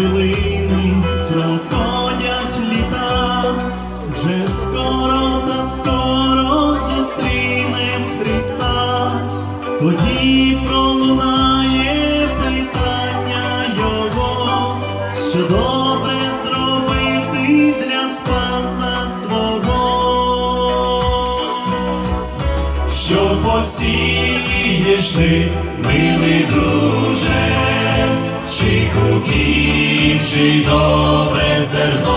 хвилини проходять літа, вже скоро та скоро зустрінем Христа, тоді пролунає питання Його, що добре зробив ти для спаса свого, що посієш ти, милий друг. Чи добре зерно,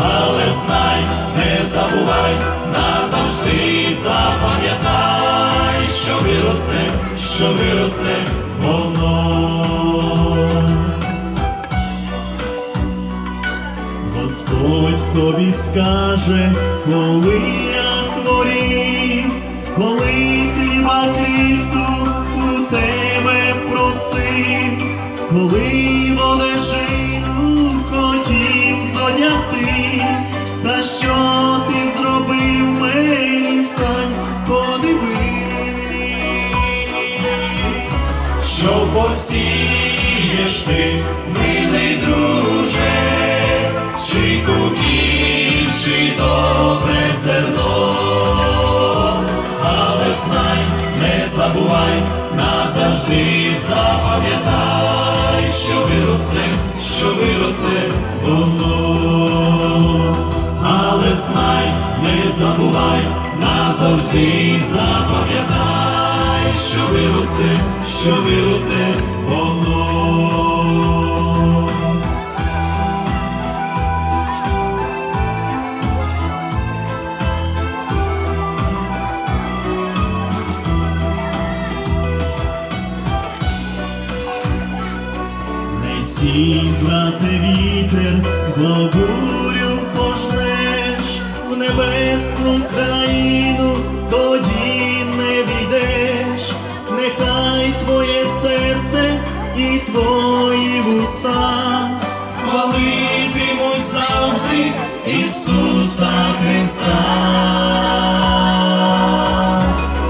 але знай, не забувай, назавжди запам'ятай, що виросте, що виросте воно. Господь тобі скаже, коли я хворів, коли хліба крихту у тебе просив, коли в хотів зодягтись, та що ти зробив мені стань, подивись, що посієш ти, милий друже, чи кукіль, чи добре зерно, знай, не забувай, назавжди запам'ятай, що виросте, що виросте воно, але знай, не забувай, назавжди запам'ятай, що виросте, що виросте воно. Брате, вітер, бо бурю пожнеш в небесну країну, тоді не війдеш, нехай твоє серце і твої вуста хвалитимуть завжди Ісуса Христа.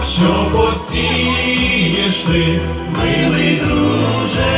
Що посієш ти, милий друже,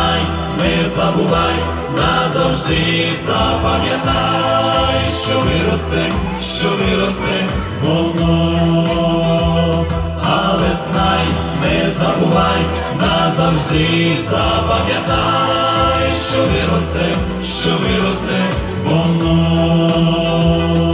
не забувай, назавжди запам'ятай, що виросте, що виросте воно, але знай, не забувай, назавжди запам'ятай, що виросте, що виросте воно.